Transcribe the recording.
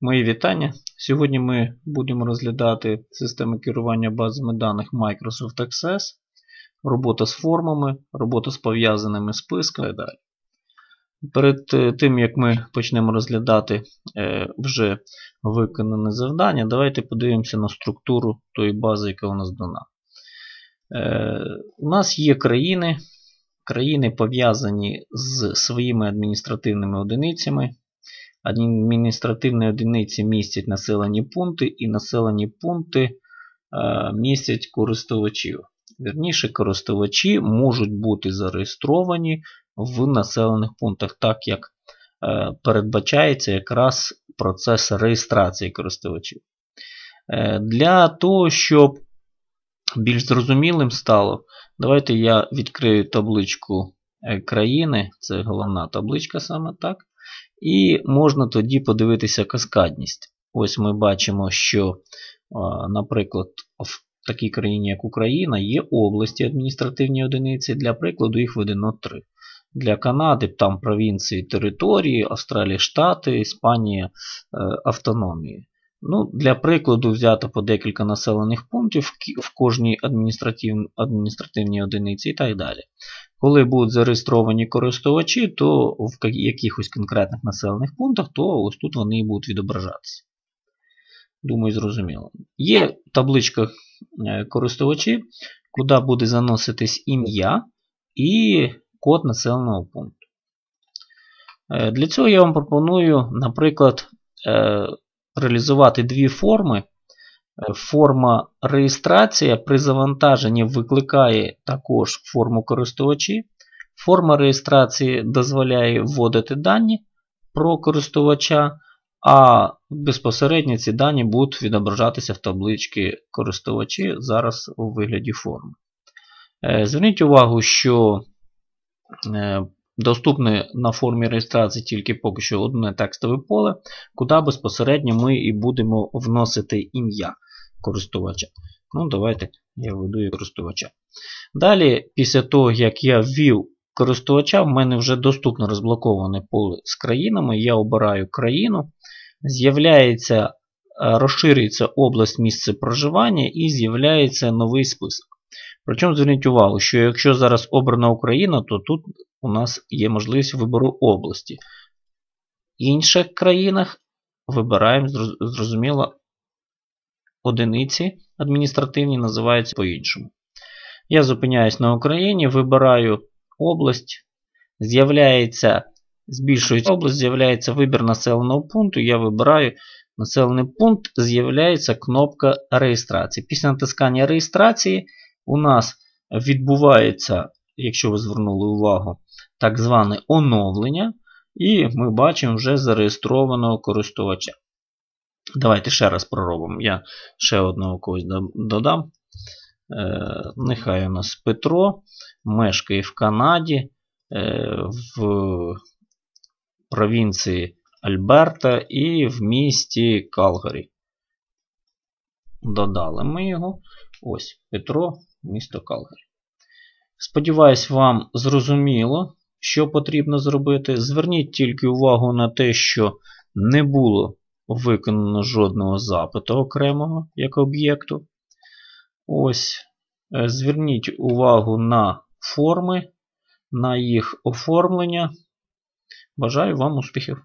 Мої вітання. Сьогодні ми будемо розглядати системи керування базами даних Microsoft Access, робота з формами, робота з пов'язаними списками і далі. Перед е, тим, як ми почнемо розглядати е, вже виконане завдання, давайте подивимося на структуру тої бази, яка у нас дана. Е, у нас є країни, країни пов'язані з своїми адміністративними одиницями. Адміністративні одиниці містять населені пункти, і населені пункти е, містять користувачів. Вірніше, користувачі можуть бути зареєстровані в населених пунктах, так як е, передбачається якраз процес реєстрації користувачів. Е, для того, щоб більш зрозумілим стало, давайте я відкрию табличку країни, це головна табличка саме так. І можна тоді подивитися каскадність. Ось ми бачимо, що, наприклад, в такій країні, як Україна, є області адміністративні одиниці. Для прикладу, їх видано три. Для Канади там провінції території, Австралії, штати, Іспанія е, автономії. Ну, Для прикладу, взято по декілька населених пунктів в кожній адміністративній одиниці і так далі. Коли будуть зареєстровані користувачі, то в якихось конкретних населених пунктах, то ось тут вони і будуть відображатися. Думаю, зрозуміло. Є табличка е, користувачів, куди буде заноситись ім'я і код населеного пункту. Е, для цього я вам пропоную, наприклад, е, реалізувати дві форми. Форма реєстрація при завантаженні викликає також форму користувачі. Форма реєстрації дозволяє вводити дані про користувача, а безпосередньо ці дані будуть відображатися в табличці користувачі зараз у вигляді форми. Е, зверніть увагу, що е, доступне на формі реєстрації тільки поки що одне текстове поле, куди безпосередньо ми і будемо вносити ім'я користувача. Ну, Давайте я введу користувача. Далі, після того, як я ввів користувача, в мене вже доступно розблоковане поле з країнами. Я обираю країну. З'являється, е, розширюється область місця проживання і з'являється новий список. Причому зверніть увагу, що якщо зараз обрана Україна, то тут у нас є можливість вибору області. В інших країнах вибираємо, зрозуміло, одиниці адміністративні називаються по-іншому. Я зупиняюсь на Україні, вибираю область, з'являється, збільшується область, з'являється вибір населеного пункту. Я вибираю населений пункт, з'являється кнопка реєстрації. Після натискання реєстрації у нас відбувається, якщо ви звернули увагу, так зване оновлення. І ми бачимо вже зареєстрованого користувача. Давайте ще раз проробимо. Я ще одного когось додам. Е, нехай у нас Петро мешкає в Канаді, е, в провінції Альберта і в місті Калгарі. Додали ми його. Ось Петро, місто Калгарі. Сподіваюсь, вам зрозуміло, що потрібно зробити. Зверніть тільки увагу на те, що не було виконано жодного запиту окремого як об'єкту. Ось, е, Зверніть увагу на форми, на їх оформлення. Бажаю вам успіхів!